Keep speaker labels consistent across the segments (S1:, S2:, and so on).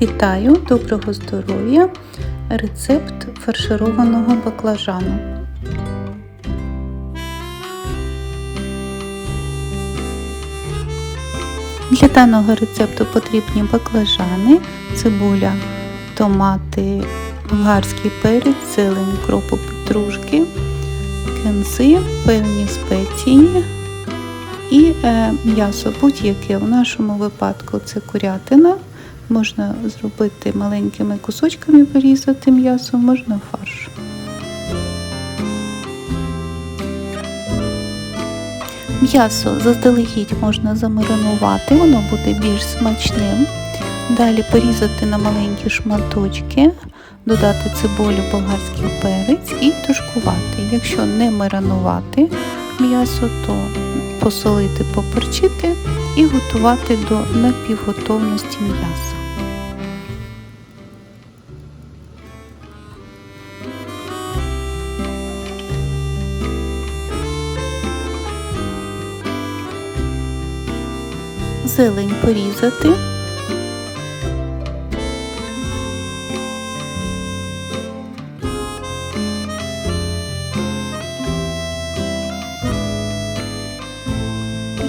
S1: Вітаю, доброго здоров'я! Рецепт фаршированого баклажану. Для даного рецепту потрібні баклажани, цибуля, томати, болгарський перець, зелень, кропу, петрушки, кензи, певні спеції і е, м'ясо будь-яке. В нашому випадку це курятина. Можна зробити маленькими кусочками, порізати м'ясо, можна фарш. М'ясо заздалегідь можна замаринувати, воно буде більш смачним. Далі порізати на маленькі шматочки, додати цибулю, болгарський перець і тушкувати. Якщо не маринувати м'ясо, то посолити, поперчити і готувати до напівготовності м'яса. Зелень порізати.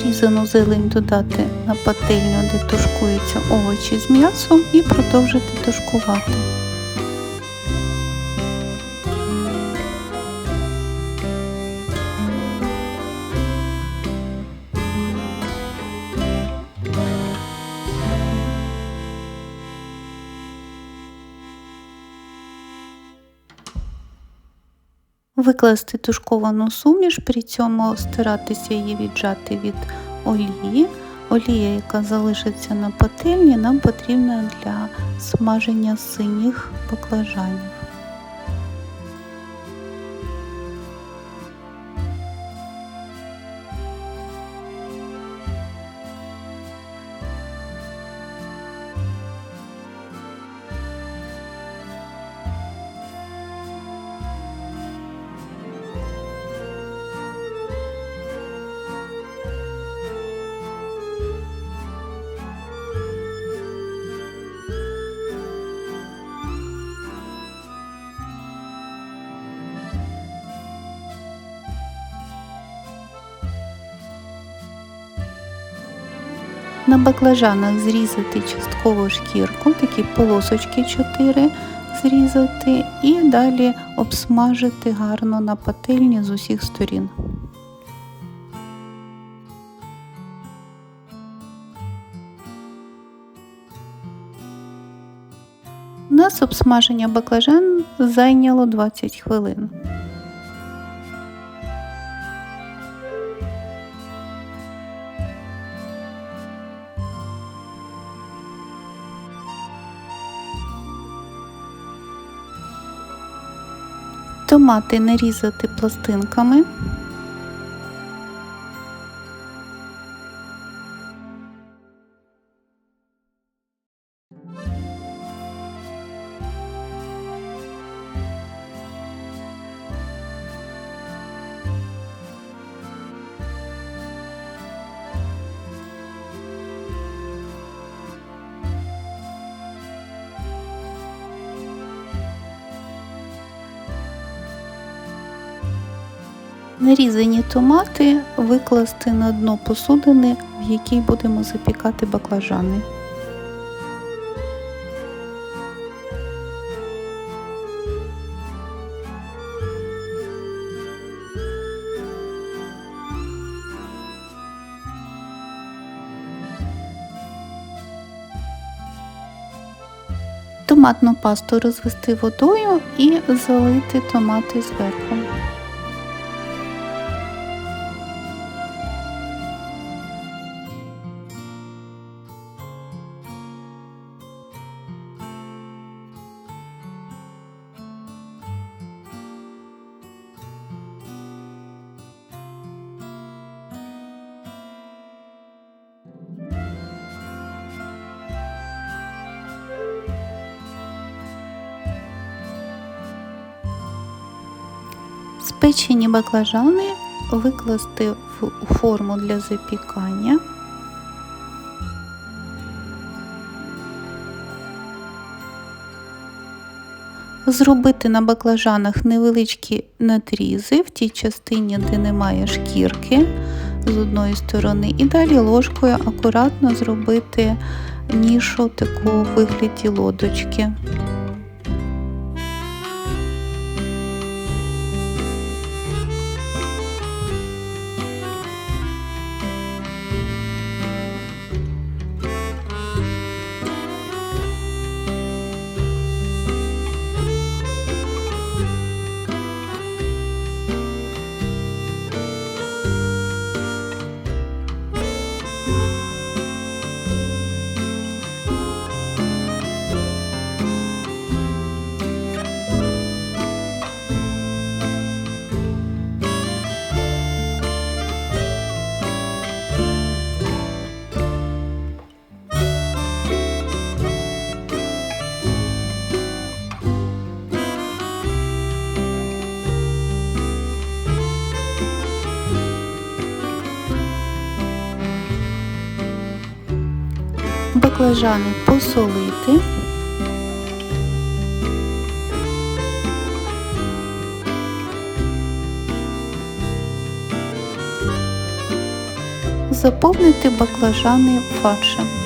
S1: Різану зелень додати на пательню, де тушкуються овочі з м'ясом, і продовжити тушкувати. Викласти тушковану суміш, при цьому старатися її віджати від олії. Олія, яка залишиться на пательні, нам потрібна для смаження синіх баклажанів. На баклажанах зрізати часткову шкірку, такі полосочки 4 зрізати і далі обсмажити гарно на пательні з усіх сторін. У нас обсмаження баклажан зайняло 20 хвилин. Томати нарізати пластинками. Нарізані томати викласти на дно посудини, в якій будемо запікати баклажани. Томатну пасту розвести водою і залити томати зверху. Спечені баклажани викласти в форму для запікання. Зробити на баклажанах невеличкі надрізи в тій частині, де немає шкірки з одної сторони, і далі ложкою акуратно зробити нішу таку вигляді лодочки. Баклажани посолити. Заповнити баклажани фаршем.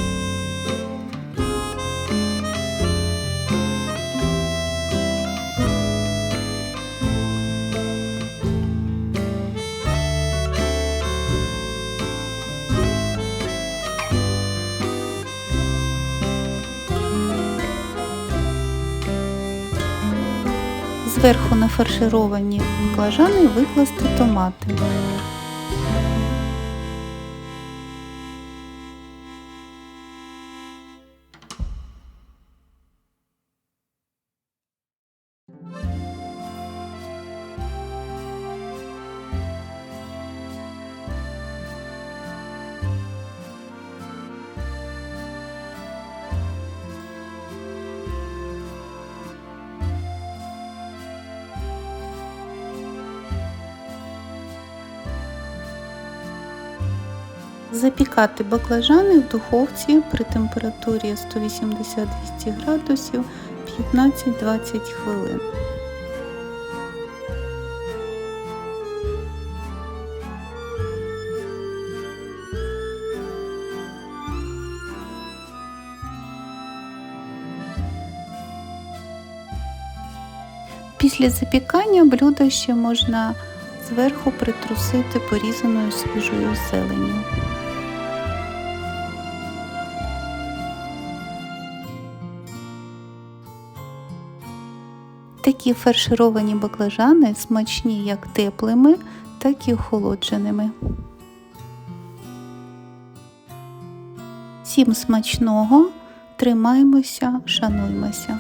S1: Зверху на фаршировані баклажани викласти томати. Запікати баклажани в духовці при температурі 180-200 градусів 15-20 хвилин. Після запікання блюдо ще можна зверху притрусити порізаною свіжою зеленню. Такі фаршировані баклажани смачні як теплими, так і охолодженими. Всім смачного, тримаємося, шануймося.